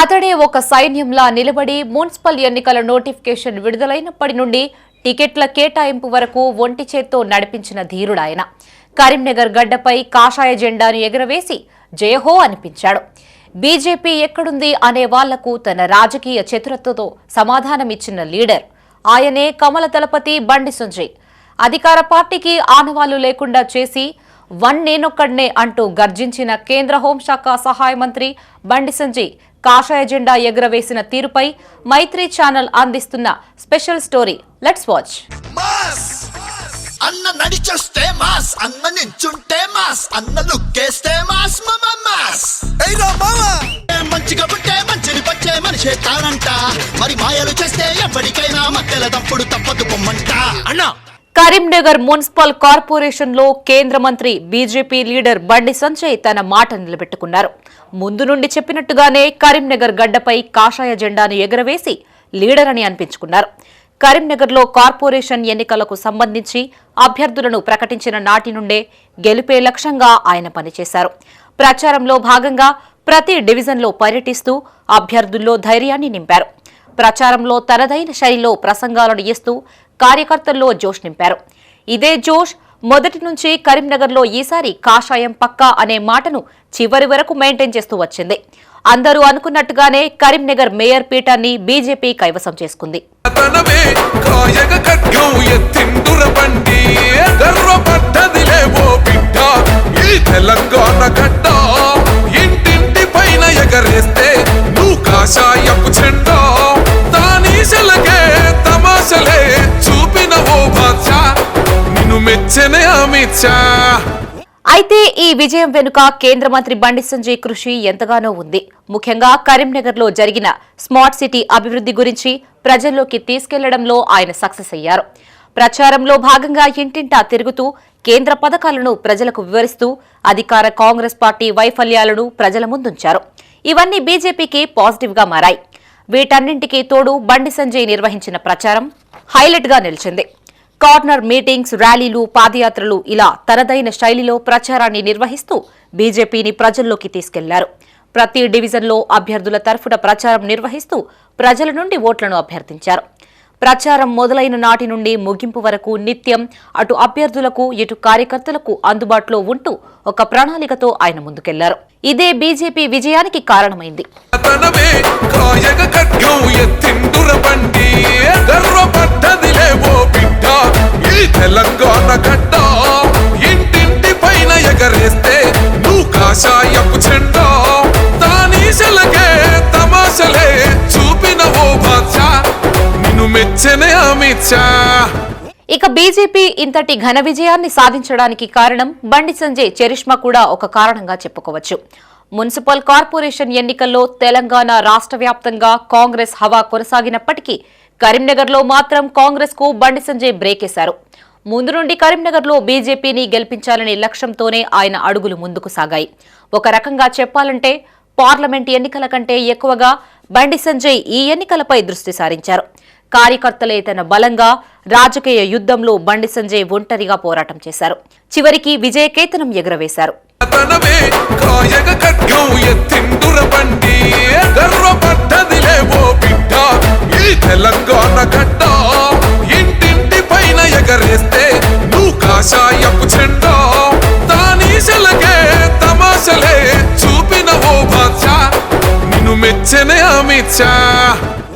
అతడే ఒక సైన్యంలా నిలబడి మున్సిపల్ ఎన్నికల నోటిఫికేషన్ విడుదలైనప్పటి నుండి టికెట్ల కేటాయింపు వరకు ఒంటి చేత్తో నడిపించిన ధీరుడాయన కరీంనగర్ గడ్డపై కాషాయ జెండాను ఎగురవేసి జయహో అనిపించాడు. బీజేపీ ఎక్కడుంది అనే వాళ్ళకు తన రాజకీయ చతురతతో సమాధానమిచ్చిన లీడర్ ఆయనే కమల దళపతి బండి సంజయ్. అధికార పార్టీకి ఆనవాళ్ళు లేకుండా చేసి వన్ నేనొక్కడ్నే అంటూ గర్జించిన కేంద్ర హోంశాఖ సహాయ మంత్రి బండి సంజయ్ కాషాయ జెండా ఎగురవేసిన తీరుపై మైత్రి ఛానల్ అందిస్తున్న స్పెషల్ స్టోరీ. Let's watch. అన్న నడిచొస్తే మాస్! అన్న నించుంటే మాస్! అన్న లుక్కేస్తే మాస్! మమ మాస్! కరీంనగర్ మున్సిపల్ కార్పొరేషన్లో కేంద్ర మంత్రి బీజేపీ లీడర్ బండి సంజయ్ తన మాట నిలబెట్టుకున్నారు. ముందు నుండి చెప్పినట్టుగానే కరీంనగర్ గడ్డపై కాషాయ జెండాను ఎగురవేసి లీడర్ అని అనిపించుకున్నారు. కరీంనగర్లో కార్పొరేషన్ ఎన్నికలకు సంబంధించి అభ్యర్థులను ప్రకటించిన నాటి నుండే గెలిపే లక్ష్యంగా ఆయన పనిచేశారు. ప్రచారంలో భాగంగా ప్రతి డివిజన్లో పర్యటిస్తూ అభ్యర్థుల్లో ధైర్యాన్ని నింపారు. ప్రచారంలో తనదైన శైలిలో ప్రసంగాలను ఇస్తూ కార్యకర్తల్లో జోష్ నింపారు. ఇదే జోష్ మొదటి నుంచి కరీంనగర్లో ఈసారి కాషాయం పక్కా అనే మాటను చివరి వరకు మెయింటైన్ చేస్తూ వచ్చింది. అందరూ అనుకున్నట్టుగానే కరీంనగర్ మేయర్ పీఠాన్ని బీజేపీ కైవసం చేసుకుంది. మెచ్చనే అమిత్ షా అయితే ఈ విజయం వెనుక కేంద్ర మంత్రి బండి సంజయ్ కృషి ఎంతగానో ఉంది. ముఖ్యంగా కరీంనగర్లో జరిగిన స్మార్ట్ సిటీ అభివృద్ధి గురించి ప్రజల్లోకి తీసుకెళ్ళడంలో ఆయన సక్సెస్ అయ్యారు. ప్రచారంలో భాగంగా ఇంటింటా తిరుగుతూ కేంద్ర పథకాలను ప్రజలకు వివరిస్తూ అధికార కాంగ్రెస్ పార్టీ వైఫల్యాలను ప్రజల ముందుంచారు. ఇవన్నీ బీజేపీకి పాజిటివ్గా మారాయి. వీటన్నింటికీ తోడు బండి సంజయ్ నిర్వహించిన ప్రచారం హైలైట్గా నిలిచింది. కార్నర్ మీటింగ్స్ ర్యాలీలు పాదయాత్రలు ఇలా తనదైన శైలిలో ప్రచారాన్ని నిర్వహిస్తూ బీజేపీని ప్రజల్లోకి తీసుకెళ్ళారు. ప్రతి డివిజన్లో అభ్యర్థుల తరఫున ప్రచారం నిర్వహిస్తూ ప్రజల నుండి ఓట్లను అభ్యర్థించారు. ప్రచారం మొదలైన నాటి నుండి ముగింపు వరకు నిత్యం అటు అభ్యర్థులకు ఇటు కార్యకర్తలకు అందుబాటులో ఉంటూ ఒక ప్రణాళికతో ఆయన ముందుకెళ్ళారు. ఇదే బీజేపీ విజయానికి కారణమైంది. తెలంగాణ ఇంటింటి పైన ఎగరేస్తే నువ్వు కాషాయపు చెండా. దానీశలకే తమాషలే చూపిన ఓ బాద్షా. నిన్ను మెచ్చనే అమిత్ ఇక బీజేపీ ఇంతటి ఘన విజయాన్ని సాధించడానికి కారణం బండి సంజయ్ చరిష్మా కూడా ఒక కారణంగా చెప్పుకోవచ్చు. మున్సిపల్ కార్పొరేషన్ ఎన్నికల్లో తెలంగాణ రాష్ట్ర వ్యాప్తంగా కాంగ్రెస్ హవా కొనసాగినప్పటికీ కరీంనగర్లో మాత్రం కాంగ్రెస్కు బండి సంజయ్ బ్రేకేశారు. ముందు నుండి కరీంనగర్లో బీజేపీని గెలిపించాలనే లక్ష్యంతోనే ఆయన అడుగులు ముందుకు సాగాయి. ఒక రకంగా చెప్పాలంటే పార్లమెంట్ ఎన్నికల కంటే ఎక్కువగా బండి సంజయ్ ఈ ఎన్నికలపై దృష్టి సారించారు. కార్యకర్తలే తన బలంగా రాజకీయ యుద్ధంలో బండి సంజయ్ ఒంటరిగా పోరాటం చేశారు. చివరికి విజయకేతనం ఎగురవేశారు. ఎత్తిందుర బండి గర్వపడ్డదిలే ఓ తమాషలే చూపిన